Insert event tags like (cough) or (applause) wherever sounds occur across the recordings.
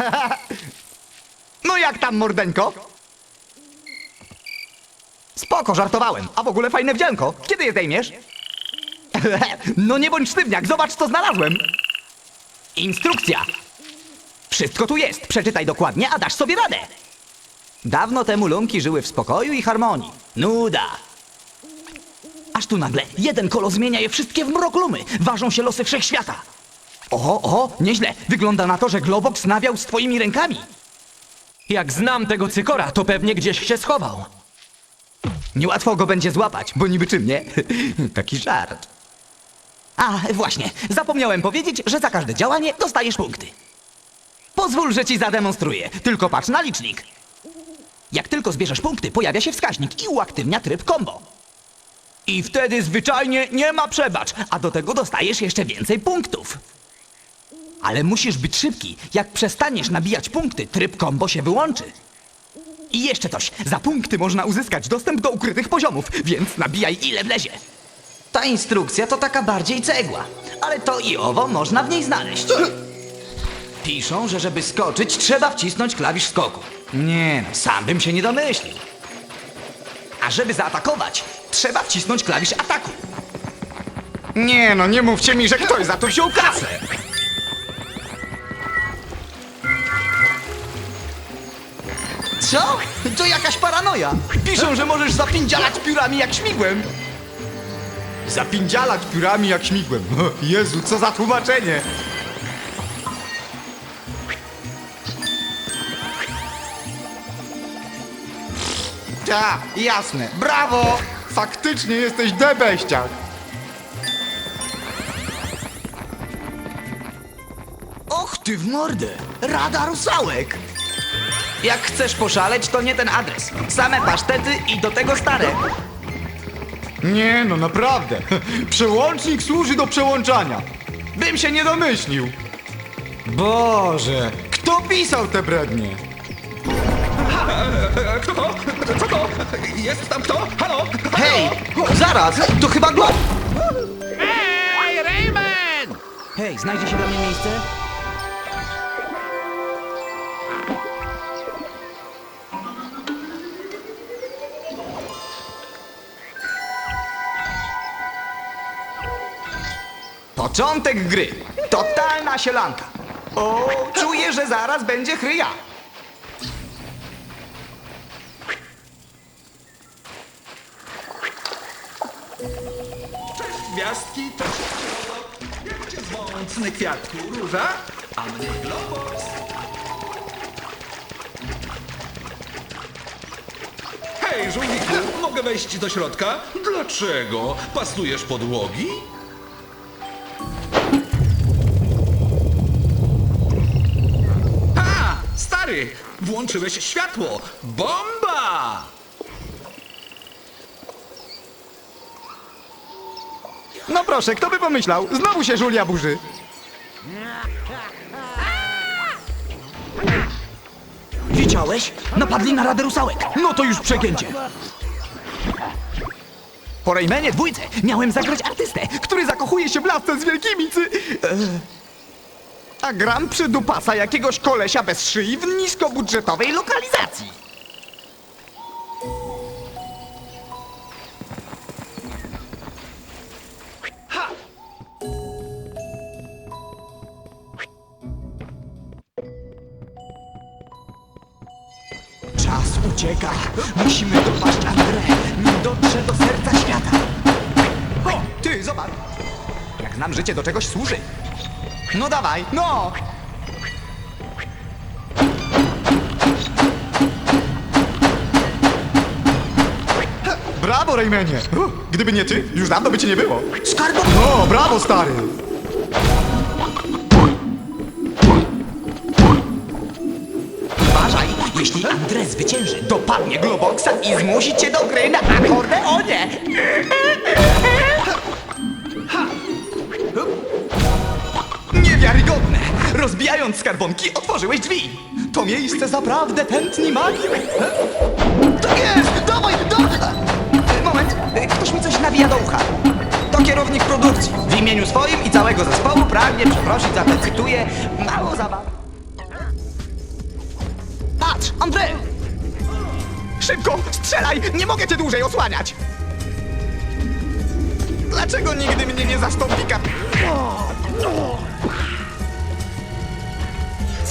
(laughs) No jak tam, mordeńko? Spoko, żartowałem. A w ogóle fajne wdzianko. Kiedy je zdejmiesz? (laughs) No nie bądź sztywniak, zobacz co znalazłem. Instrukcja. Wszystko tu jest. Przeczytaj dokładnie, a dasz sobie radę. Dawno temu lumki żyły w spokoju i harmonii. Nuda. Aż tu nagle jeden kolo zmienia je wszystkie w mrok lumy. Ważą się losy wszechświata. O, o, nieźle. Wygląda na to, że Globox nawiał z twoimi rękami. Jak znam tego cykora, to pewnie gdzieś się schował. Niełatwo go będzie złapać, bo niby czym nie? (laughs) Taki żart. A, właśnie, zapomniałem powiedzieć, że za każde działanie dostajesz punkty. Pozwól, że ci zademonstruję. Tylko patrz na licznik. Jak tylko zbierzesz punkty, pojawia się wskaźnik i uaktywnia tryb combo. I wtedy zwyczajnie nie ma przebacz, a do tego dostajesz jeszcze więcej punktów. Ale musisz być szybki. Jak przestaniesz nabijać punkty, tryb combo się wyłączy. I jeszcze coś. Za punkty można uzyskać dostęp do ukrytych poziomów, więc nabijaj ile wlezie. Ta instrukcja to taka bardziej cegła, ale to i owo można w niej znaleźć. Piszą, że żeby skoczyć, trzeba wcisnąć klawisz skoku. Nie no, sam bym się nie domyślił. A żeby zaatakować, trzeba wcisnąć klawisz ataku. Nie no, nie mówcie mi, że ktoś za to wziął kasę. Co? To jakaś paranoja. Piszą, że możesz zapindzialać piórami jak śmigłem. Zapindzialać piórami jak śmigłem. (laughs) Jezu, co za tłumaczenie. Ta, jasne. Brawo! Faktycznie jesteś debeściak. Och ty w mordę! Rada rusałek! Jak chcesz poszaleć, to nie ten adres. Same pasztety i do tego stare. Nie, no naprawdę. (laughs) Przełącznik służy do przełączania. Bym się nie domyślił. Boże, kto pisał te brednie? (laughs) Kto to? Co to? Jest tam kto? Halo? Hej, zaraz, to chyba Glo... Ej, Rayman! Hej, znajdzie się dla mnie miejsce? Początek gry. Totalna sielanka. O, czuję, że zaraz będzie chryja. Cześć gwiazdki, słowo. Jak cię zwą, cny kwiatku? Róża? A mnie Globos. Hej, żółwiku, mogę wejść do środka? Dlaczego? Pasujesz podłogi? Włączyłeś światło. Bomba! No proszę, kto by pomyślał? Znowu się żulia burzy. Widziałeś? Napadli na Radę Rusałek. No to już przegięcie. Po Raymanie dwójce miałem zagrać artystę, który zakochuje się w lasce z wielkimi cy... E... A gram przy dupasa jakiegoś kolesia bez szyi w niskobudżetowej lokalizacji. Czas ucieka. Musimy dopaść Andrę, nim dotrze do serca świata. O, ty, zobacz. Jak znam życie, do czegoś służy. No dawaj, no! Brawo, Raymanie! Gdyby nie ty, już dawno by cię nie było. Skarbo! No, brawo, stary! Uważaj, jeśli André zwycięży, dopadnie Globoxa i zmusi cię do gry na akordeonie! (laughs) Niewiarygodne! Rozbijając skarbonki, otworzyłeś drzwi! To miejsce zaprawdę tętni magią! Tak jest! Dawaj, dawaj! Moment, ktoś mi coś nawija do ucha. To kierownik produkcji. W imieniu swoim i całego zespołu pragnie przeprosić za tę, cytuję, mało zabaw. Patrz, André! Szybko, strzelaj! Nie mogę cię dłużej osłaniać! Dlaczego nigdy mnie nie zastąpi kap...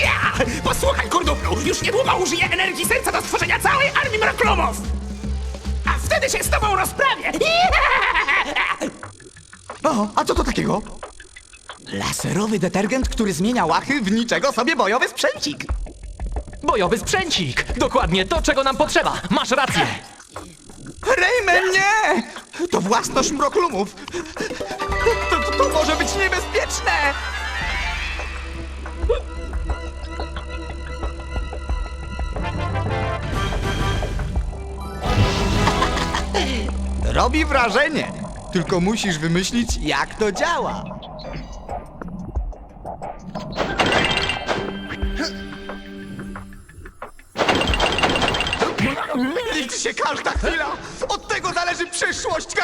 Ja! Posłuchaj, kurduplu! Już niedługo użyję energii serca do stworzenia całej armii mroklumów! A wtedy się z tobą rozprawię! (laughs) O, a co to takiego? Laserowy detergent, który zmienia łachy w niczego sobie bojowy sprzęcik. Bojowy sprzęcik! Dokładnie to, czego nam potrzeba! Masz rację! Rayman, nie! To własność mroklumów. To, to, to może być niebezpieczne! Robi wrażenie. Tylko musisz wymyślić, jak to działa. Liczy się każda chwila! Od tego zależy przyszłość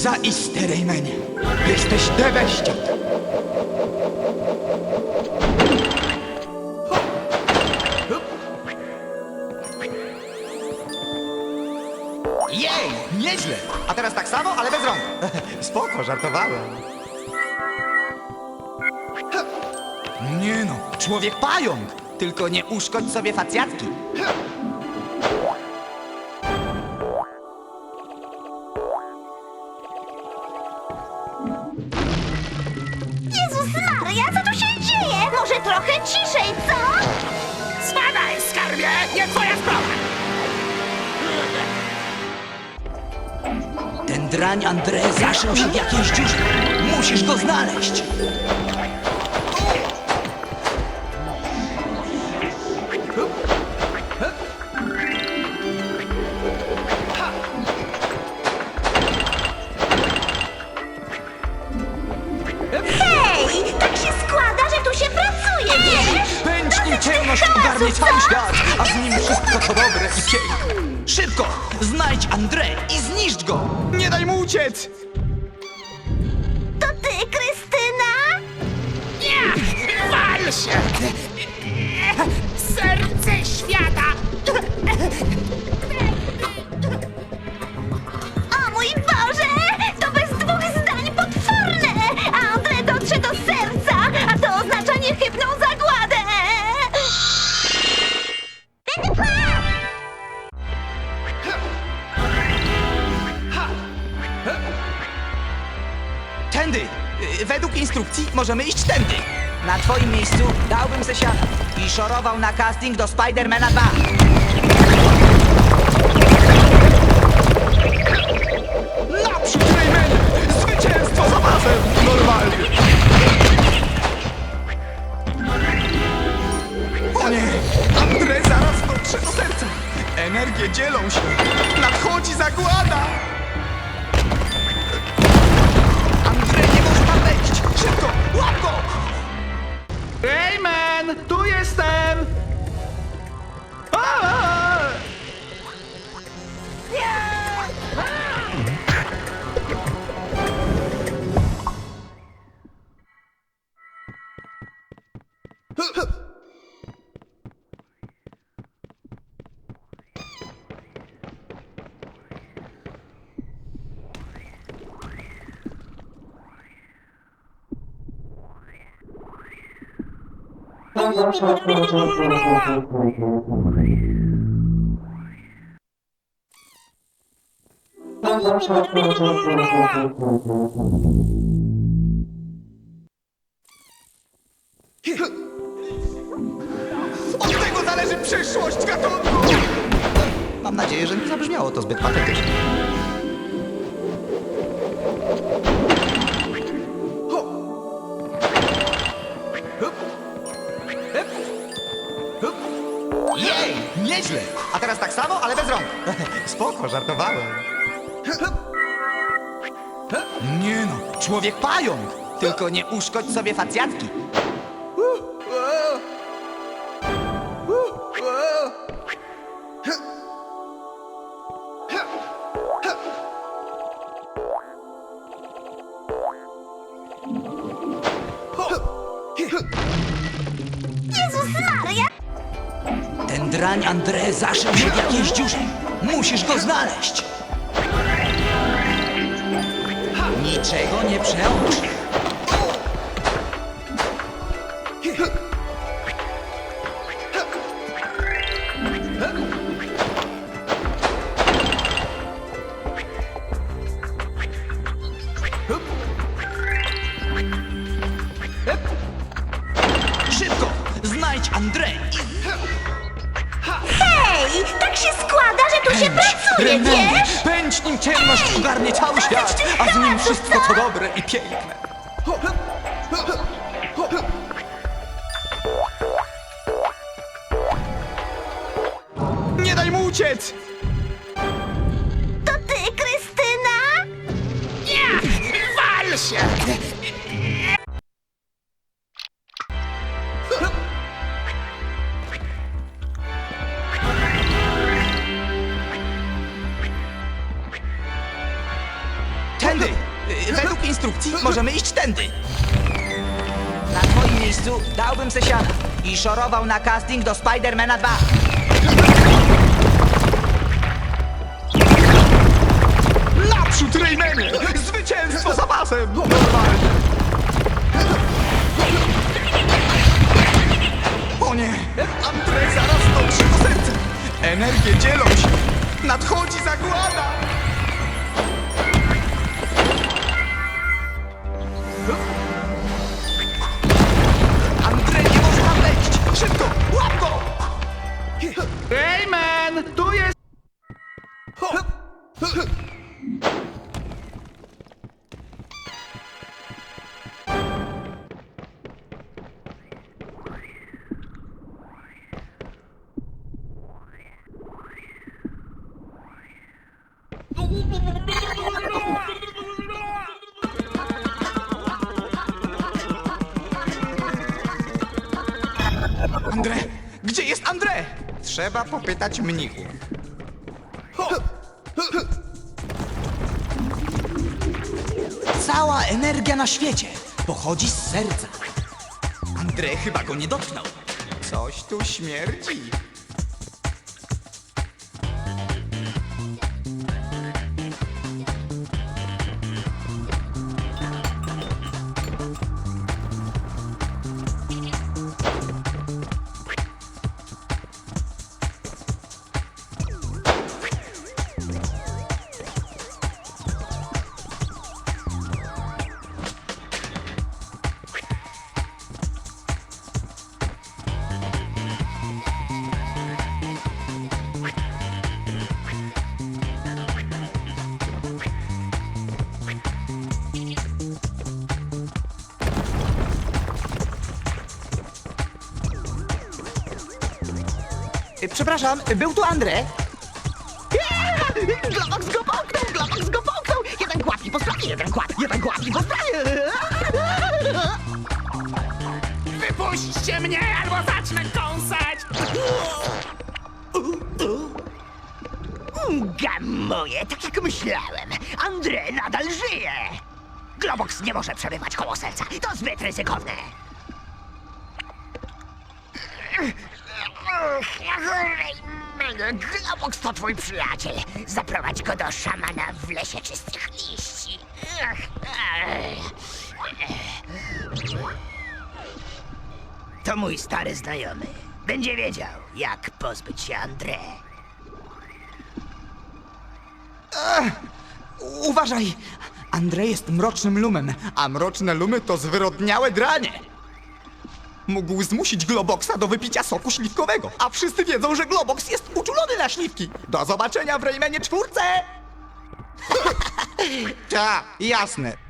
Zaiste, Raymanie! Jesteś debeścią! Jej! Nieźle! A teraz tak samo, ale bez rąk. (laughs) Spoko, żartowałem. Nie no, człowiek pająk! Tylko nie uszkodź sobie facjatki. Drań André zaszył się w jakiejś dziurze. Musisz go znaleźć. Hej, tak się składa, że tu się pracuje, wiesz? Pęcznie ciemność ogarnie cały świat, a z nim wszystko co dobre i piękne. Szybko! Znajdź André i zniszcz go! Nie daj mu uciec! To ty, Krystyna? Nie! Wal się! Tędy! Y, Według instrukcji możemy iść tędy. Na twoim miejscu dałbym se i szorował na casting do Spidermana 2. Naprzód, Rayman! Zwycięstwo za pasem! Normalnie! O nie! André zaraz dotrze do serca! Energie dzielą się! Nadchodzi zagłada! Szybko! Łap go! Rayman, tu jestem! Od tego zależy przyszłość gatunku! Mam nadzieję, że nie zabrzmiało to zbyt patetycznie. Nieźle. A teraz tak samo, ale bez rąk. (laughs) Spoko, żartowałem. Nie no, człowiek pająk. Tylko nie uszkodź sobie facjatki. Drań André zaszył się w jakiejś dziurze. Musisz go znaleźć. Niczego nie przełącz. Wiesz? Pędź nim ciemność ogarnie cały świat, a z nim wszystko co dobre i piękne. Nie daj mu uciec! Miejscu dałbym se siana i szorował na casting do Spidermana 2. Naprzód, Raymanie! Zwycięstwo za pasem! Normalnie! O nie! Andrzej zaraz dotrze do serca! Energie dzielą się! Nadchodzi zagłada! Szybko! Łap go! Tu jest... André! Trzeba popytać mnichów. Cała energia na świecie pochodzi z serca. André chyba go nie dotknął. Coś tu śmierdzi. Przepraszam, był tu André? Globox go połknął, Globox go połknął! Jeden kłap i po sprawie, jeden kłap, jeden kłap i po sprawie! Wypuśćcie mnie, albo zacznę kąsać! Gamoje, tak jak myślałem. André nadal żyje! Globox nie może przebywać koło serca. To zbyt ryzykowne. Globox to twój przyjaciel. Zaprowadź go do szamana w lesie czystych liści. To mój stary znajomy. Będzie wiedział, jak pozbyć się André. Uważaj! Andrzej jest mrocznym lumem, a mroczne lumy to zwyrodniałe dranie. Mógł zmusić Globoxa do wypicia soku śliwkowego, a wszyscy wiedzą, że Globox jest uczulony na śliwki. Do zobaczenia w Raymanie czwórce! (laughs) Ta, jasne.